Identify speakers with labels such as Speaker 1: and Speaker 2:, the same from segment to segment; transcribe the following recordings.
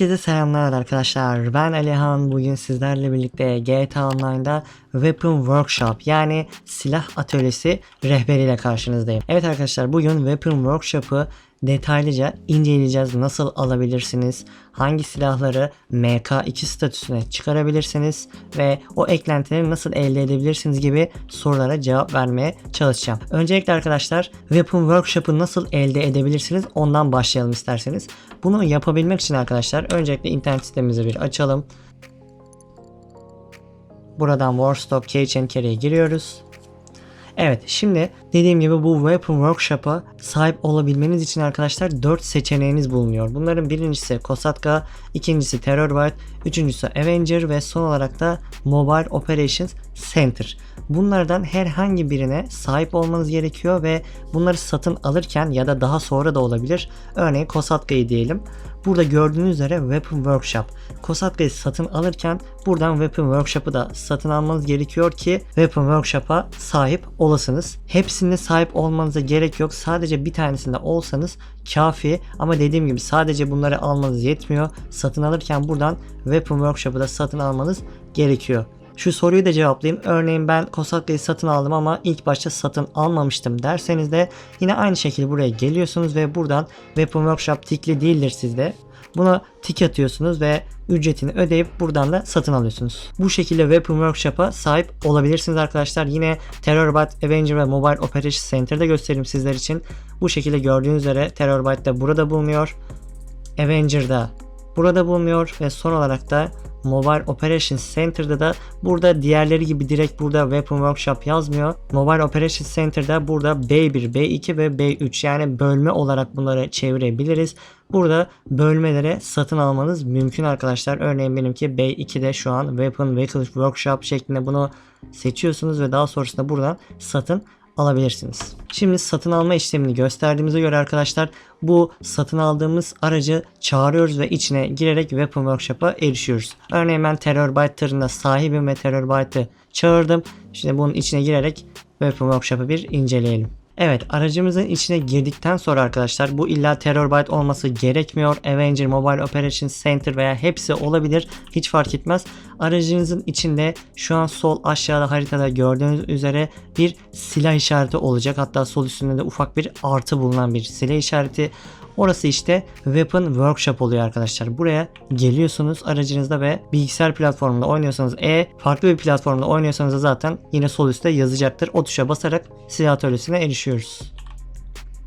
Speaker 1: Herkese selamlar arkadaşlar. Ben Alihan. Bugün sizlerle birlikte GTA Online'da Weapon Workshop yani silah atölyesi rehberiyle karşınızdayım. Evet arkadaşlar bugün Weapon Workshop'ı detaylıca inceleyeceğiz. Nasıl alabilirsiniz? Hangi silahları MK2 statüsüne çıkarabilirsiniz? Ve o eklentileri nasıl elde edebilirsiniz gibi sorulara cevap vermeye çalışacağım. Öncelikle arkadaşlar Weapon Workshop'ı nasıl elde edebilirsiniz? Ondan başlayalım isterseniz. Bunu yapabilmek için arkadaşlar öncelikle internet sitemizi bir açalım. Buradan Warstock Cage Carry'e giriyoruz. Evet şimdi dediğim gibi bu Weapon Workshop'a sahip olabilmeniz için arkadaşlar 4 seçeneğiniz bulunuyor. Bunların birincisi Kosatka, ikincisi Terrorbyte, üçüncüsü Avenger ve son olarak da Mobile Operations Center. Bunlardan herhangi birine sahip olmanız gerekiyor ve bunları satın alırken ya da daha sonra da olabilir. Örneğin Kosatka'yı diyelim. Burada gördüğünüz üzere Weapon Workshop. Kosatka'yı satın alırken buradan Weapon Workshop'ı da satın almanız gerekiyor ki Weapon Workshop'a sahip olasınız. Hepsinde sahip olmanıza gerek yok. Sadece bir tanesinde olsanız kafi ama dediğim gibi sadece bunları almanız yetmiyor. Satın alırken buradan Weapon Workshop'ı da satın almanız gerekiyor. Şu soruyu da cevaplayayım. Örneğin ben Kosatka'yı satın aldım ama ilk başta satın almamıştım derseniz de yine aynı şekilde buraya geliyorsunuz ve buradan Weapon Workshop tikli değildir sizde. Buna tik atıyorsunuz ve ücretini ödeyip buradan da satın alıyorsunuz. Bu şekilde Weapon Workshop'a sahip olabilirsiniz arkadaşlar. Yine Terrorbyte, Avenger ve Mobile Operations Center'da göstereyim sizler için. Bu şekilde gördüğünüz üzere Terrorbyte de burada bulunuyor. Avenger'da burada bulunuyor ve son olarak da Mobile Operations Center'da da burada diğerleri gibi direkt burada Weapon Workshop yazmıyor. Mobile Operations Center'da burada B1, B2 ve B3 yani bölme olarak bunları çevirebiliriz. Burada bölmelere satın almanız mümkün arkadaşlar. Örneğin benimki B2'de şu an Weapon Vehicle Workshop şeklinde bunu seçiyorsunuz ve daha sonrasında buradan satın alabilirsiniz. Şimdi satın alma işlemini gösterdiğimize göre arkadaşlar bu satın aldığımız aracı çağırıyoruz ve içine girerek Weapon Workshop'a erişiyoruz. Örneğin ben Terrorbyte tırına sahibim ve Terrorbyte'ı çağırdım. Şimdi bunun içine girerek Weapon Workshop'ı bir inceleyelim. Evet aracımızın içine girdikten sonra arkadaşlar bu illa Terrorbyte olması gerekmiyor. Avenger, Mobile Operations Center veya hepsi olabilir. Hiç fark etmez. Aracınızın içinde şu an sol aşağıda haritada gördüğünüz üzere bir silah işareti olacak. Hatta sol üstünde de ufak bir artı bulunan bir silah işareti. Orası işte Weapon Workshop oluyor arkadaşlar. Buraya geliyorsunuz aracınızda ve bilgisayar platformunda oynuyorsanız E, farklı bir platformda oynuyorsanız da zaten yine sol üstte yazacaktır. O tuşa basarak silah atölyesine erişiyoruz.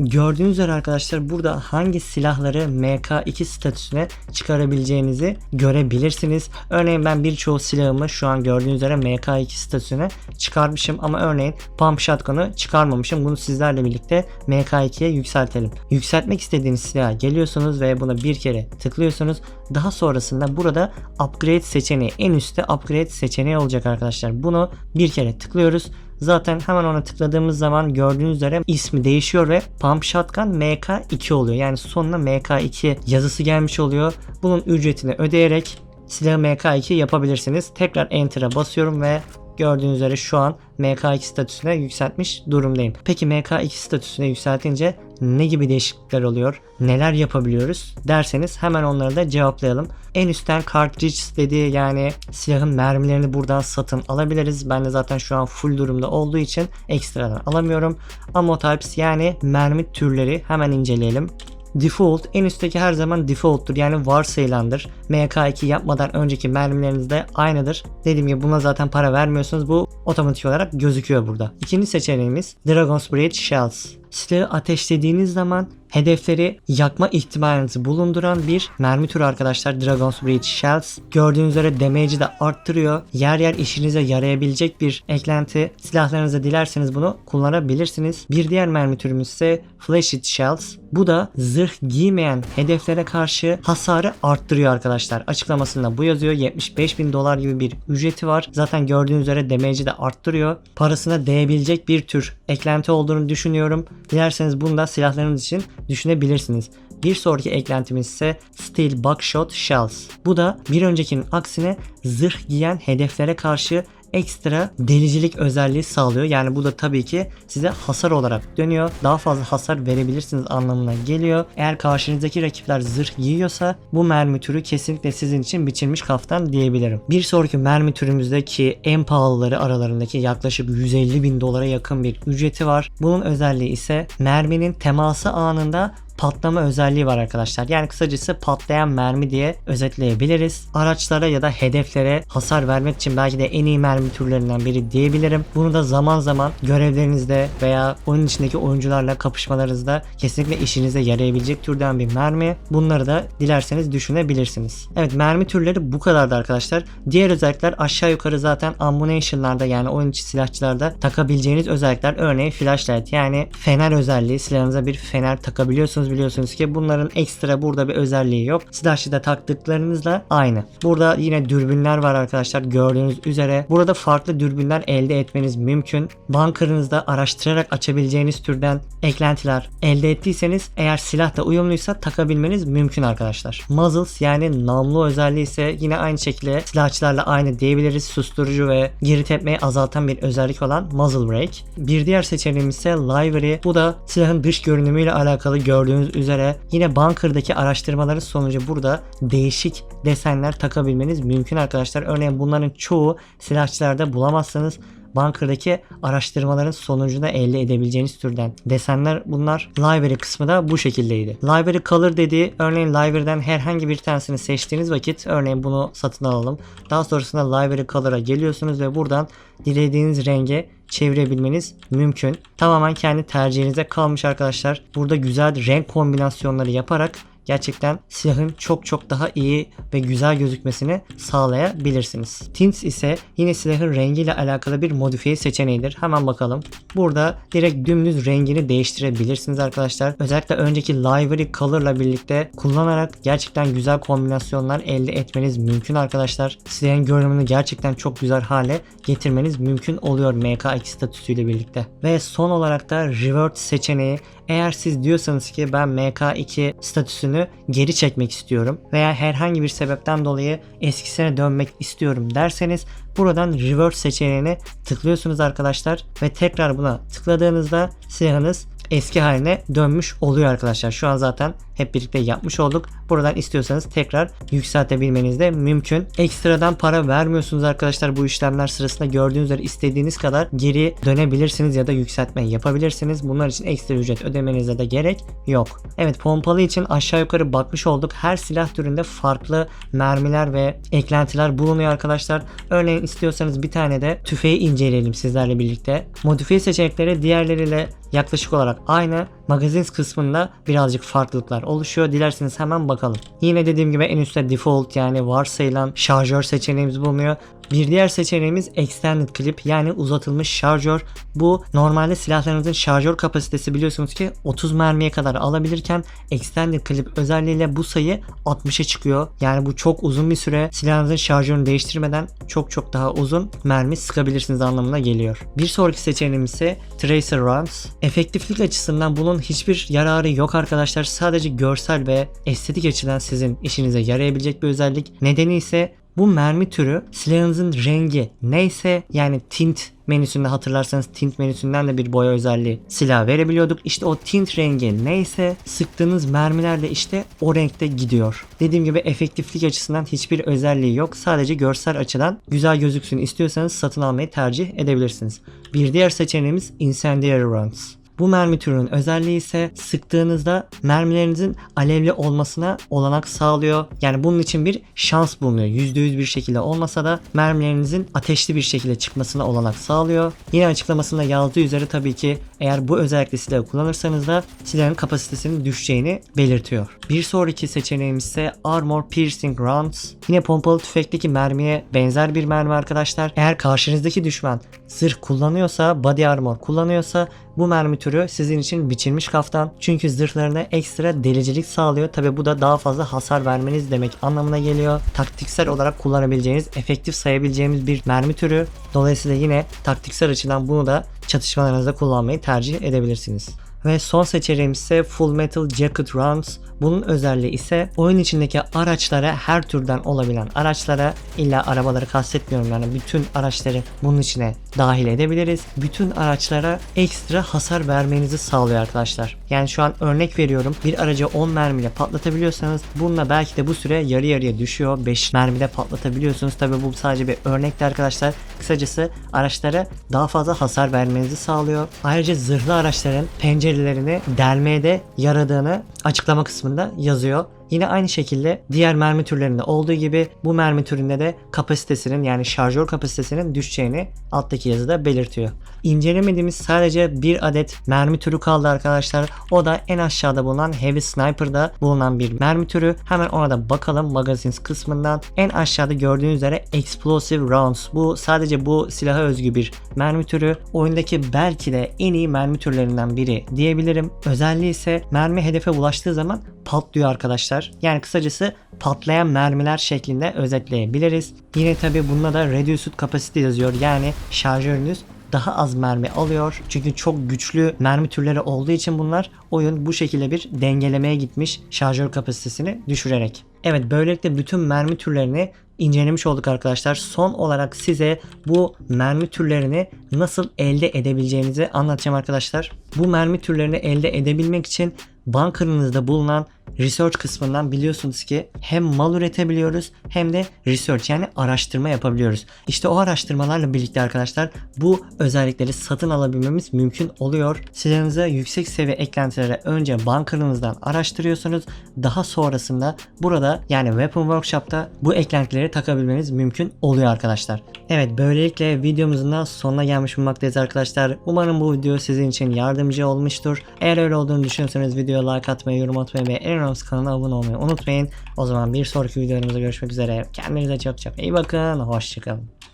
Speaker 1: Gördüğünüz üzere arkadaşlar burada hangi silahları MK2 statüsüne çıkarabileceğinizi görebilirsiniz. Örneğin ben birçoğu silahımı şu an gördüğünüz üzere MK2 statüsüne çıkarmışım ama örneğin Pump Shotgun'ı çıkarmamışım. Bunu sizlerle birlikte MK2'ye yükseltelim. Yükseltmek istediğiniz silaha geliyorsunuz ve buna bir kere tıklıyorsunuz. Daha sonrasında burada upgrade seçeneği en üstte upgrade seçeneği olacak arkadaşlar. Bunu bir kere tıklıyoruz. Zaten hemen ona tıkladığımız zaman gördüğünüz üzere ismi değişiyor ve Pump Shotgun MK2 oluyor. Yani sonuna MK2 yazısı gelmiş oluyor. Bunun ücretini ödeyerek silahı MK2 yapabilirsiniz. Tekrar Enter'a basıyorum ve Gördüğünüz üzere şu an MK2 statüsüne yükseltmiş durumdayım. Peki MK2 statüsüne yükseltince ne gibi değişiklikler oluyor? Neler yapabiliyoruz derseniz hemen onları da cevaplayalım. En üstten cartridge dediği yani silahın mermilerini buradan satın alabiliriz. Ben de zaten şu an full durumda olduğu için ekstradan alamıyorum. Ammo types yani mermi türleri hemen inceleyelim. Default en üstteki her zaman default'tur yani varsayılandır. MK2 yapmadan önceki mermileriniz de aynıdır. Dediğim gibi buna zaten para vermiyorsunuz. Bu otomatik olarak gözüküyor burada. İkinci seçeneğimiz Dragon's Breath Shells. Silahı ateşlediğiniz zaman hedefleri yakma ihtimalinizi bulunduran bir mermi türü arkadaşlar Dragon's Breath Shells. Gördüğünüz üzere damage'i de arttırıyor. Yer yer işinize yarayabilecek bir eklenti. Silahlarınızda dilerseniz bunu kullanabilirsiniz. Bir diğer mermi türümüz ise Flash It Shells. Bu da zırh giymeyen hedeflere karşı hasarı arttırıyor arkadaşlar. Açıklamasında bu yazıyor. 75 bin dolar gibi bir ücreti var. Zaten gördüğünüz üzere damage'i de arttırıyor. Parasına değebilecek bir tür eklenti olduğunu düşünüyorum. Dilerseniz bunu da silahlarınız için düşünebilirsiniz. Bir sonraki eklentimiz ise Steel Buckshot Shells. Bu da bir öncekinin aksine zırh giyen hedeflere karşı ekstra delicilik özelliği sağlıyor. Yani bu da tabii ki size hasar olarak dönüyor. Daha fazla hasar verebilirsiniz anlamına geliyor. Eğer karşınızdaki rakipler zırh giyiyorsa bu mermi türü kesinlikle sizin için biçilmiş kaftan diyebilirim. Bir sonraki mermi türümüzdeki en pahalıları aralarındaki yaklaşık 150 bin dolara yakın bir ücreti var. Bunun özelliği ise merminin teması anında patlama özelliği var arkadaşlar. Yani kısacası patlayan mermi diye özetleyebiliriz. Araçlara ya da hedeflere hasar vermek için belki de en iyi mermi türlerinden biri diyebilirim. Bunu da zaman zaman görevlerinizde veya oyun içindeki oyuncularla kapışmalarınızda kesinlikle işinize yarayabilecek türden bir mermi. Bunları da dilerseniz düşünebilirsiniz. Evet mermi türleri bu kadardı arkadaşlar. Diğer özellikler aşağı yukarı zaten ammunition'larda yani oyun içi silahçılarda takabileceğiniz özellikler. Örneğin flashlight yani fener özelliği silahınıza bir fener takabiliyorsunuz biliyorsunuz ki bunların ekstra burada bir özelliği yok. Silahçıda taktıklarınızla aynı. Burada yine dürbünler var arkadaşlar gördüğünüz üzere. Burada farklı dürbünler elde etmeniz mümkün. Bunkerınızda araştırarak açabileceğiniz türden eklentiler elde ettiyseniz eğer silahla uyumluysa takabilmeniz mümkün arkadaşlar. Muzzles yani namlu özelliği ise yine aynı şekilde silahçılarla aynı diyebiliriz. Susturucu ve geri tepmeyi azaltan bir özellik olan muzzle brake. Bir diğer seçeneğimiz ise livery. Bu da silahın dış görünümüyle alakalı gördüğünüz üzere yine bunker'daki araştırmaların sonucu burada değişik desenler takabilmeniz mümkün arkadaşlar. Örneğin bunların çoğu silahçılarda bulamazsanız Bunker'daki araştırmaların sonucunda elde edebileceğiniz türden desenler bunlar. Library kısmı da bu şekildeydi. Library Color dediği örneğin library'den herhangi bir tanesini seçtiğiniz vakit örneğin bunu satın alalım. Daha sonrasında Library Color'a geliyorsunuz ve buradan dilediğiniz renge çevirebilmeniz mümkün. Tamamen kendi tercihinize kalmış arkadaşlar. Burada güzel renk kombinasyonları yaparak gerçekten silahın çok çok daha iyi ve güzel gözükmesini sağlayabilirsiniz. Tints ise yine silahın rengiyle alakalı bir modifiye seçeneğidir. Hemen bakalım. Burada direkt dümdüz rengini değiştirebilirsiniz arkadaşlar. Özellikle önceki Livery Color'la birlikte kullanarak gerçekten güzel kombinasyonlar elde etmeniz mümkün arkadaşlar. Silahın görünümünü gerçekten çok güzel hale getirmeniz mümkün oluyor MK2 statüsüyle birlikte. Ve son olarak da Revert seçeneği eğer siz diyorsanız ki ben MK2 statüsünü geri çekmek istiyorum veya herhangi bir sebepten dolayı eskisine dönmek istiyorum derseniz buradan reverse seçeneğine tıklıyorsunuz arkadaşlar ve tekrar buna tıkladığınızda silahınız eski haline dönmüş oluyor arkadaşlar. Şu an zaten hep birlikte yapmış olduk. Buradan istiyorsanız tekrar yükseltebilmeniz de mümkün. Ekstradan para vermiyorsunuz arkadaşlar bu işlemler sırasında gördüğünüz üzere istediğiniz kadar geri dönebilirsiniz ya da yükseltme yapabilirsiniz. Bunlar için ekstra ücret ödemenize de gerek yok. Evet pompalı için aşağı yukarı bakmış olduk. Her silah türünde farklı mermiler ve eklentiler bulunuyor arkadaşlar. Örneğin istiyorsanız bir tane de tüfeği inceleyelim sizlerle birlikte. Modifiye seçenekleri diğerleriyle yaklaşık olarak aynı. Magazin kısmında birazcık farklılıklar oluşuyor. Dilerseniz hemen bakalım. Yine dediğim gibi en üstte default yani varsayılan şarjör seçeneğimiz bulunuyor. Bir diğer seçeneğimiz Extended Clip yani uzatılmış şarjör. Bu normalde silahlarınızın şarjör kapasitesi biliyorsunuz ki 30 mermiye kadar alabilirken Extended Clip özelliğiyle bu sayı 60'a çıkıyor. Yani bu çok uzun bir süre silahınızın şarjörünü değiştirmeden çok çok daha uzun mermi sıkabilirsiniz anlamına geliyor. Bir sonraki seçeneğimiz ise Tracer Runs. Efektiflik açısından bunun hiçbir yararı yok arkadaşlar. Sadece görsel ve estetik açıdan sizin işinize yarayabilecek bir özellik. Nedeni ise bu mermi türü silahınızın rengi neyse yani tint menüsünde hatırlarsanız tint menüsünden de bir boya özelliği silah verebiliyorduk. İşte o tint rengi neyse sıktığınız mermiler de işte o renkte gidiyor. Dediğim gibi efektiflik açısından hiçbir özelliği yok. Sadece görsel açıdan güzel gözüksün istiyorsanız satın almayı tercih edebilirsiniz. Bir diğer seçeneğimiz Incendiary Rounds. Bu mermi türünün özelliği ise sıktığınızda mermilerinizin alevli olmasına olanak sağlıyor. Yani bunun için bir şans bulunuyor. %100 bir şekilde olmasa da mermilerinizin ateşli bir şekilde çıkmasına olanak sağlıyor. Yine açıklamasında yazdığı üzere tabii ki eğer bu özellikle silahı kullanırsanız da silahın kapasitesinin düşeceğini belirtiyor. Bir sonraki seçeneğimiz ise Armor Piercing Rounds. Yine pompalı tüfekteki mermiye benzer bir mermi arkadaşlar. Eğer karşınızdaki düşman zırh kullanıyorsa, body armor kullanıyorsa bu mermi türü sizin için biçilmiş kaftan. Çünkü zırhlarına ekstra delicilik sağlıyor. Tabi bu da daha fazla hasar vermeniz demek anlamına geliyor. Taktiksel olarak kullanabileceğiniz, efektif sayabileceğimiz bir mermi türü. Dolayısıyla yine taktiksel açıdan bunu da çatışmalarınızda kullanmayı tercih edebilirsiniz. Ve son seçeneğimiz ise Full Metal Jacket Rounds. Bunun özelliği ise oyun içindeki araçlara her türden olabilen araçlara illa arabaları kastetmiyorum yani bütün araçları bunun içine dahil edebiliriz. Bütün araçlara ekstra hasar vermenizi sağlıyor arkadaşlar. Yani şu an örnek veriyorum bir aracı 10 mermiyle patlatabiliyorsanız bununla belki de bu süre yarı yarıya düşüyor. 5 mermide patlatabiliyorsunuz. Tabi bu sadece bir örnekti arkadaşlar. Kısacası araçlara daha fazla hasar vermenizi sağlıyor. Ayrıca zırhlı araçların pencerelerini delmeye de yaradığını açıklama kısmında yazıyor. Yine aynı şekilde diğer mermi türlerinde olduğu gibi bu mermi türünde de kapasitesinin yani şarjör kapasitesinin düşeceğini alttaki yazıda belirtiyor. İncelemediğimiz sadece bir adet mermi türü kaldı arkadaşlar. O da en aşağıda bulunan Heavy Sniper'da bulunan bir mermi türü. Hemen ona da bakalım Magazines kısmından. En aşağıda gördüğünüz üzere Explosive Rounds. Bu sadece bu silaha özgü bir mermi türü. Oyundaki belki de en iyi mermi türlerinden biri diyebilirim. Özelliği ise mermi hedefe ulaştığı zaman patlıyor arkadaşlar. Yani kısacası patlayan mermiler şeklinde özetleyebiliriz. Yine tabi bunda da Reduced Capacity yazıyor. Yani şarjörünüz daha az mermi alıyor. Çünkü çok güçlü mermi türleri olduğu için bunlar oyun bu şekilde bir dengelemeye gitmiş şarjör kapasitesini düşürerek. Evet böylelikle bütün mermi türlerini incelemiş olduk arkadaşlar. Son olarak size bu mermi türlerini nasıl elde edebileceğinizi anlatacağım arkadaşlar. Bu mermi türlerini elde edebilmek için bunkerınızda bulunan research kısmından biliyorsunuz ki hem mal üretebiliyoruz hem de research yani araştırma yapabiliyoruz. İşte o araştırmalarla birlikte arkadaşlar bu özellikleri satın alabilmemiz mümkün oluyor. Silahınıza yüksek seviye eklentileri önce bunkerınızdan araştırıyorsunuz. Daha sonrasında burada yani Weapon Workshop'ta bu eklentileri takabilmeniz mümkün oluyor arkadaşlar. Evet böylelikle videomuzun da sonuna gelmiş bulunmaktayız arkadaşlar. Umarım bu video sizin için yardımcı olmuştur. Eğer öyle olduğunu düşünüyorsanız videoya like atmayı, yorum atmayı ve önemlisi kanala abone olmayı unutmayın. O zaman bir sonraki videolarımızda görüşmek üzere. Kendinize çok çok iyi bakın. Hoşçakalın.